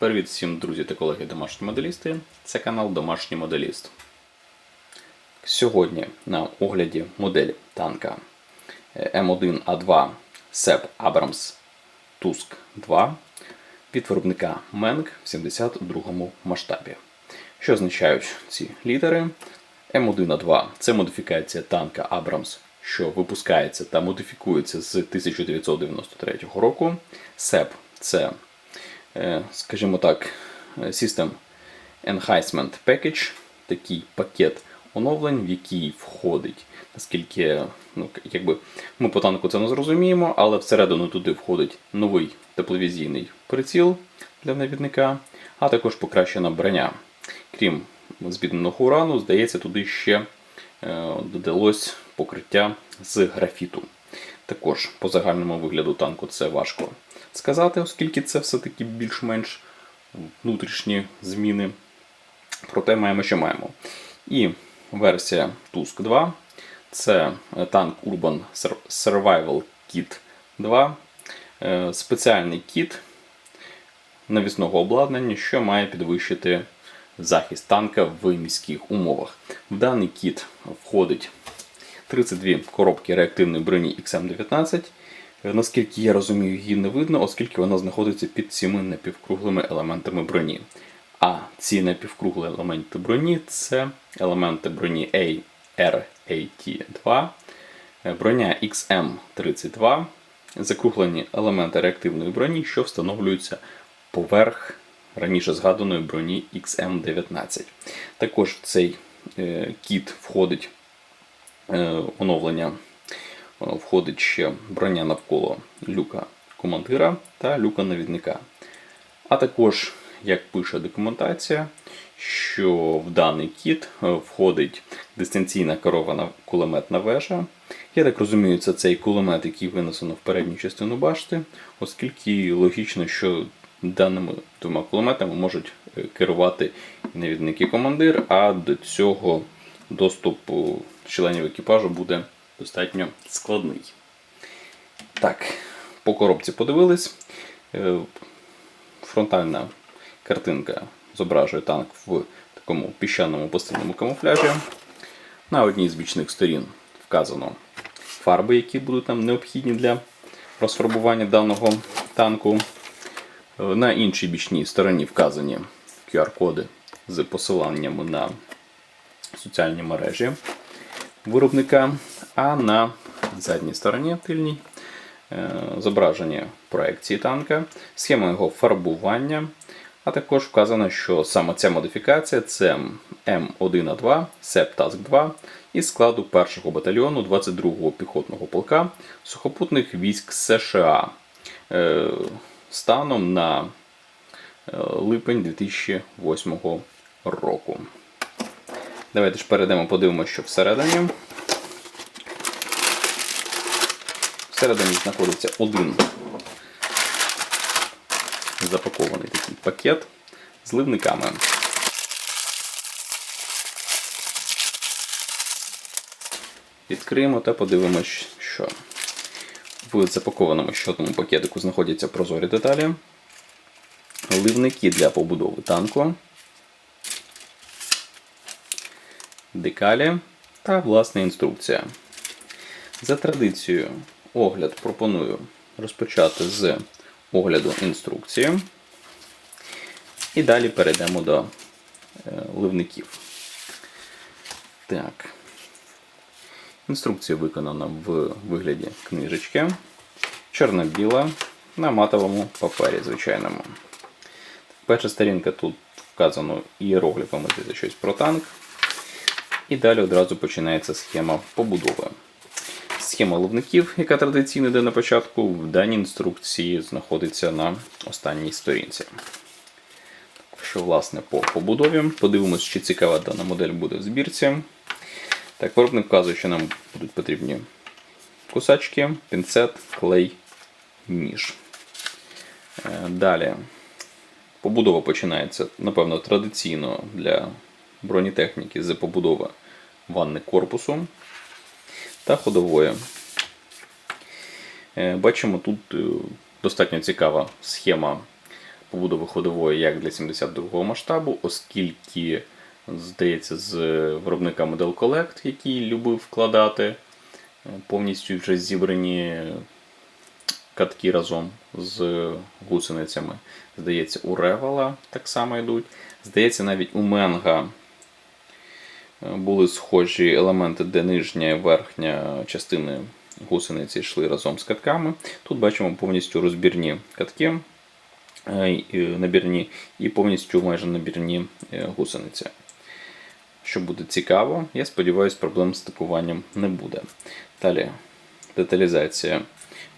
Привіт всім друзі та колеги домашні моделісти. Це канал Домашній Моделіст. Сьогодні на огляді модель танка е, М1А2 SEP Abrams Tusk 2 від виробника Менг в 72 масштабі. Що означають ці літери? М1А2 це модифікація танка Abrams, що випускається та модифікується з 1993 року. SEP це скажімо так, е, System Enhancement Package, такий пакет оновлень, в який входить, наскільки ну, якби ми по танку це не зрозуміємо, але всередину туди входить новий тепловізійний приціл для навідника, а також покращена броня. Крім збідненого урану, здається, туди ще е, додалось покриття з графіту. Також по загальному вигляду танку це важко сказати, оскільки це все-таки більш-менш внутрішні зміни. Проте маємо, що маємо. І версія Tusk 2 це танк Urban Survival Kit 2, Е, спеціальний кіт навісного обладнання, що має підвищити захист танка в міських умовах. В даний кіт входить 32 коробки реактивної броні XM19. Е, Наскільки я розумію, її не видно, оскільки вона знаходиться під цими напівкруглими елементами броні. А ці напівкруглі елементи броні це елементи броні ARAT2, е, броня XM32, закруглені елементи реактивної броні, що встановлюються поверх раніше згаданої броні XM19. Також в цей е, кіт входить оновлення входить ще броня навколо люка командира та люка навідника. А також, як пише документація, що в даний кіт е, входить дистанційна керована кулеметна вежа. Я так розумію, це цей кулемет, який винесено в передню частину башти, оскільки логічно, що даними двома кулеметами можуть е, керувати і навідник і командир, а до цього доступ е, членів екіпажу буде достатньо складний. Так, по коробці подивились. Е, Фронтальна картинка зображує танк в такому піщаному пустинному камуфляжі. На одній з бічних сторін вказано фарби, які будуть нам необхідні для розфарбування даного танку. Е, На іншій бічній стороні вказані QR-коди з посиланнями на соціальні мережі виробника, а на задній стороні тильній е, зображення проекції танка, схема його фарбування, а також вказано, що саме ця модифікація це М1А2 Септаск 2 із складу 1-го батальйону 22-го піхотного полка сухопутних військ США е, станом на е, липень 2008 року. Давайте ж перейдемо, подивимося, що всередині. Всередині знаходиться один запакований такий пакет з ливниками. Відкриємо та подивимось, що в запакованому ще одному пакетику знаходяться прозорі деталі, ливники для побудови танку, декалі та власна інструкція. За традицією, огляд пропоную розпочати з огляду інструкції. І далі перейдемо до е, ливників. Так. Інструкція виконана в вигляді книжечки. Чорно-біла на матовому папері, звичайному. Перша сторінка тут вказано іерогліфами за щось про танк. І далі одразу починається схема побудови. Схема ливників, яка традиційно йде на початку, в даній інструкції знаходиться на останній сторінці. Що, власне, по побудові. Подивимось, чи цікава дана модель буде в збірці. Так, виробник вказує, що нам будуть потрібні кусачки, пінцет, клей, ніж. Е, Далі. Побудова починається, напевно, традиційно для бронетехніки з побудови ванни корпусу та ходової. Е, Бачимо тут е, достатньо цікава схема побудови ходової як для 72-го масштабу, оскільки, здається, з виробника Model Collect, який любив вкладати е, повністю вже зібрані катки разом з гусеницями. Здається, у Ревела так само йдуть. Здається, навіть у Менга е, були схожі елементи, де нижня і верхня частини гусениці йшли разом з катками. Тут бачимо повністю розбірні катки, е, набірні і повністю майже набірні е, гусениці. Що буде цікаво, я сподіваюся, проблем з стикуванням не буде. Далі деталізація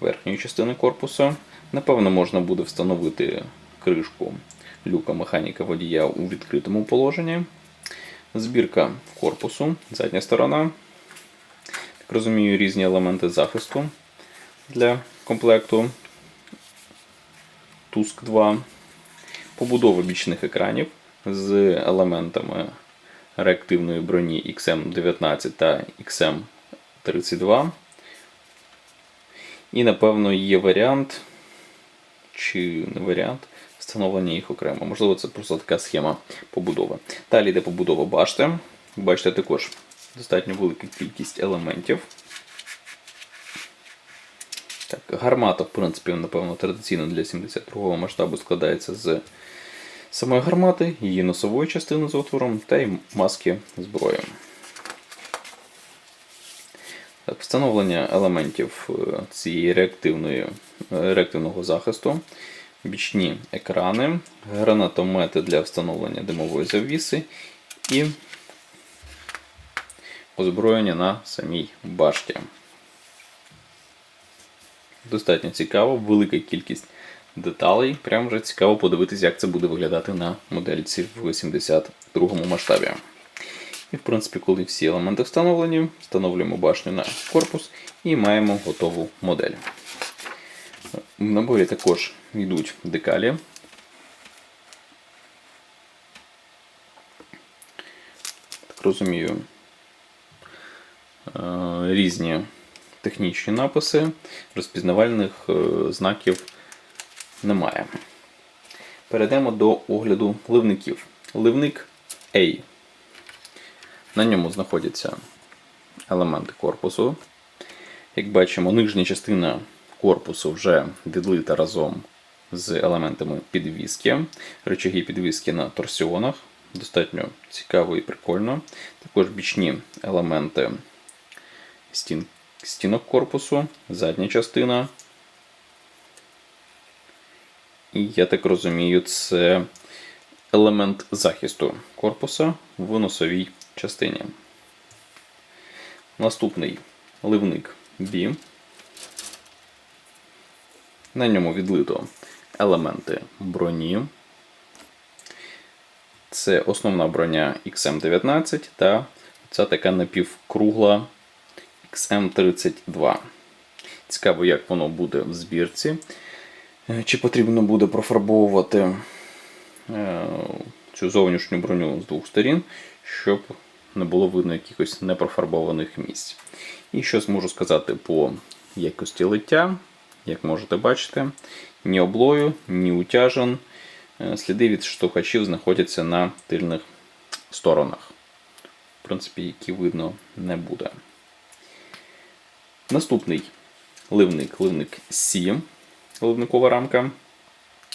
верхньої частини корпусу. Напевно, можна буде встановити кришку люка механіка водія у відкритому положенні. Збірка корпусу, задня сторона. Так розумію, різні елементи захисту для комплекту. Туск 2. Побудова бічних екранів з елементами реактивної броні XM19 та XM32. І, напевно, є варіант, чи не варіант, встановлення їх окремо. Можливо, це просто така схема побудови. Далі йде побудова башти. Бачите, також достатньо велика кількість елементів. Так, гармата, в принципі, напевно, традиційно для 72-го масштабу складається з самої гармати, її носової частини з отвором та й маски зброї. Так, встановлення елементів е, цієї реактивної, е, реактивного захисту, бічні екрани, гранатомети для встановлення димової завіси і озброєння на самій башті. Достатньо цікаво, велика кількість деталей. Прямо вже цікаво подивитися, як це буде виглядати на модельці в 82-му масштабі. І, в принципі, коли всі елементи встановлені, встановлюємо башню на корпус і маємо готову модель. В наборі також йдуть декалі. Так розумію, е, різні технічні написи, розпізнавальних е, знаків немає. Перейдемо до огляду ливників. Ливник A. На ньому знаходяться елементи корпусу. Як бачимо, нижня частина корпусу вже відлита разом з елементами підвіски. Рычаги підвіски на торсіонах. Достатньо цікаво і прикольно. Також бічні елементи стін, стінок корпусу, задня частина. І я так розумію, це елемент захисту корпуса в носовій частині. Наступний ливник B. На ньому відлито елементи броні. Це основна броня XM19 та ця така напівкругла XM32. Цікаво, як воно буде в збірці. Е, Чи потрібно буде профарбовувати е, цю зовнішню броню з двох сторін, щоб не було видно якихось непрофарбованих місць. І що зможу сказати по якості лиття, як можете бачити, ні облою, ні утяжен. Е, Сліди від штовхачів знаходяться на тильних сторонах. В принципі, які видно не буде. Наступний ливник, ливник Сі, ливникова рамка.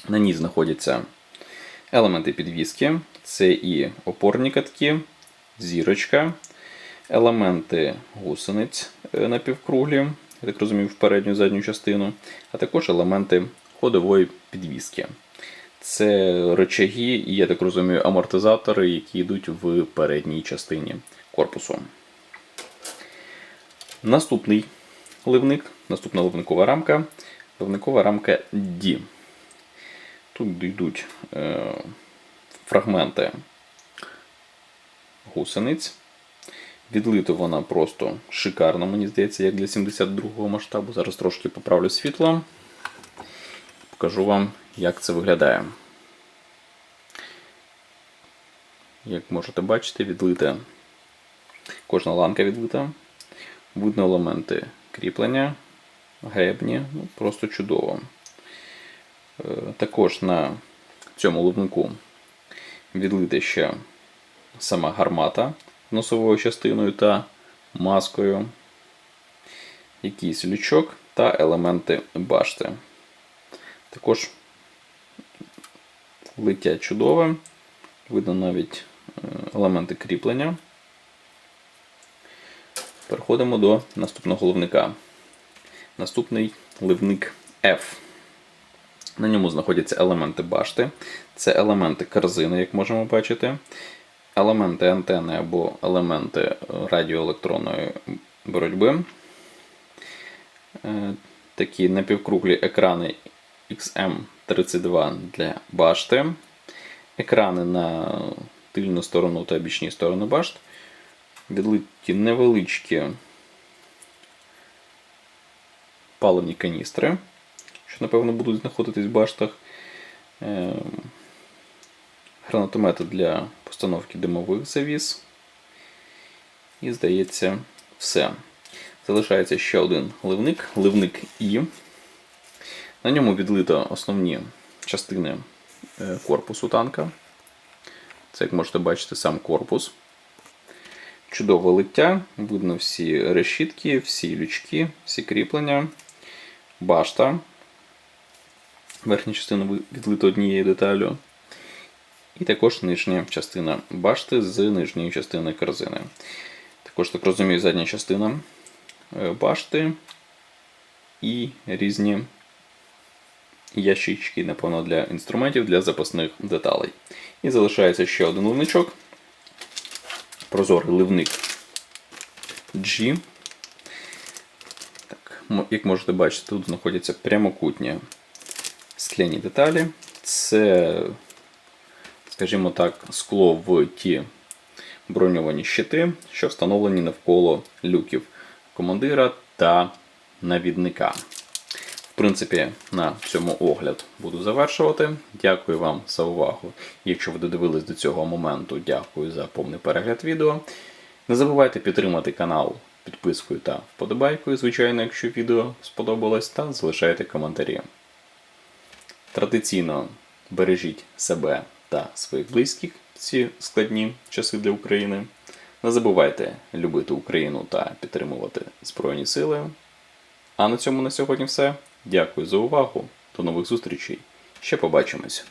На ній знаходяться елементи підвіски. Це і опорні катки, зірочка, елементи гусениць е, напівкруглі, я так розумію, в передню і задню частину, а також елементи ходової підвіски. Це рычаги і, я так розумію, амортизатори, які йдуть в передній частині корпусу. Наступний ливник, наступна ливникова рамка. Ливникова рамка D. Тут йдуть е, фрагменти гусениць. Відлито вона просто шикарно, мені здається, як для 72-го масштабу. Зараз трошки поправлю світло. Покажу вам, як це виглядає. Як можете бачити, відлита кожна ланка відлита. Видно елементи кріплення, гребні, ну, просто чудово. Е, Також на цьому ливнику відлити ще сама гармата носовою частиною та маскою, якийсь лючок та елементи башти. Також лиття чудове, видно навіть е, елементи кріплення. Переходимо до наступного ливника. Наступний ливник F. На ньому знаходяться елементи башти. Це елементи корзини, як можемо бачити, елементи антени або елементи радіоелектронної боротьби. Е, Такі напівкруглі екрани XM32 для башти. Екрани на тильну сторону та бічні сторони башт. Відлиті невеличкі паливні каністри, що, напевно, будуть знаходитись в баштах. Е, Гранатомети для постановки димових завіс. І, здається, все. Залишається ще один ливник, ливник І. На ньому відлито основні частини е, корпусу танка. Це, як можете бачити, сам корпус. Чудове лиття, видно всі решітки, всі лючки, всі кріплення, башта. Верхня частина відлита однією деталю. І також нижня частина башти з нижньої частини корзини. Також, так розумію, задня частина е, башти і різні ящички, напевно, для інструментів для запасних деталей. І залишається ще один ливничок. Прозорий ливник G. Так, як можете бачити, тут знаходяться прямокутні скляні деталі. Це, скажімо так, скло в ті броньовані щити, що встановлені навколо люків командира та навідника. В принципі, на цьому огляд буду завершувати. Дякую вам за увагу. Якщо ви додивились до цього моменту, дякую за повний перегляд відео. Не забувайте підтримати канал підпискою та вподобайкою, звичайно, якщо відео сподобалось, та залишайте коментарі. Традиційно бережіть себе та своїх близьких в ці складні часи для України. Не забувайте любити Україну та підтримувати Збройні Сили. А на цьому на сьогодні все. Дякую за увагу. До нових зустрічей. Ще побачимось.